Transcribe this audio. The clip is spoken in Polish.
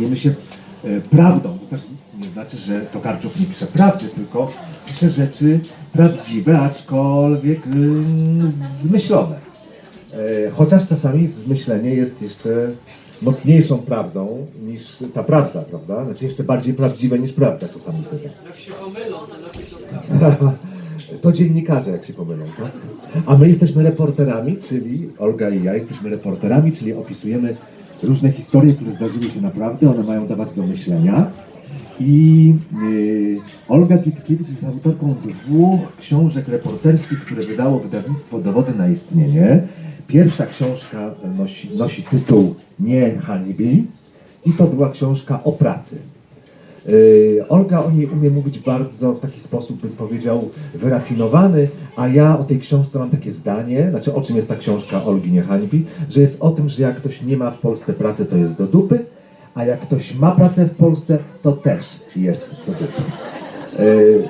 Zajmujemy się e, prawdą. To też nie znaczy, że Tokarczuk nie pisze prawdy, tylko pisze rzeczy prawdziwe, aczkolwiek ym, zmyślone. E, Chociaż czasami zmyślenie jest jeszcze mocniejszą prawdą niż ta prawda, prawda? Znaczy jeszcze bardziej prawdziwe niż prawda czasami. Jak się pomylą, to lepiej to To dziennikarze, jak się pomylą, tak? A my jesteśmy reporterami, czyli Olga i ja jesteśmy reporterami, czyli opisujemy różne historie, które zdarzyły się naprawdę, one mają dawać do myślenia. I yy, Olga Kitkiewicz jest autorką dwóch książek reporterskich, które wydało wydawnictwo Dowody na istnienie. Pierwsza książka nosi, nosi tytuł Nie hańbi i to była książka o pracy. Yy, Olga o niej umie mówić bardzo w taki sposób, bym powiedział, wyrafinowany, a ja o tej książce mam takie zdanie, znaczy o czym jest ta książka Olgi Nie hańbi, że jest o tym, że jak ktoś nie ma w Polsce pracy, to jest do dupy, a jak ktoś ma pracę w Polsce, to też jest do dupy. Yy,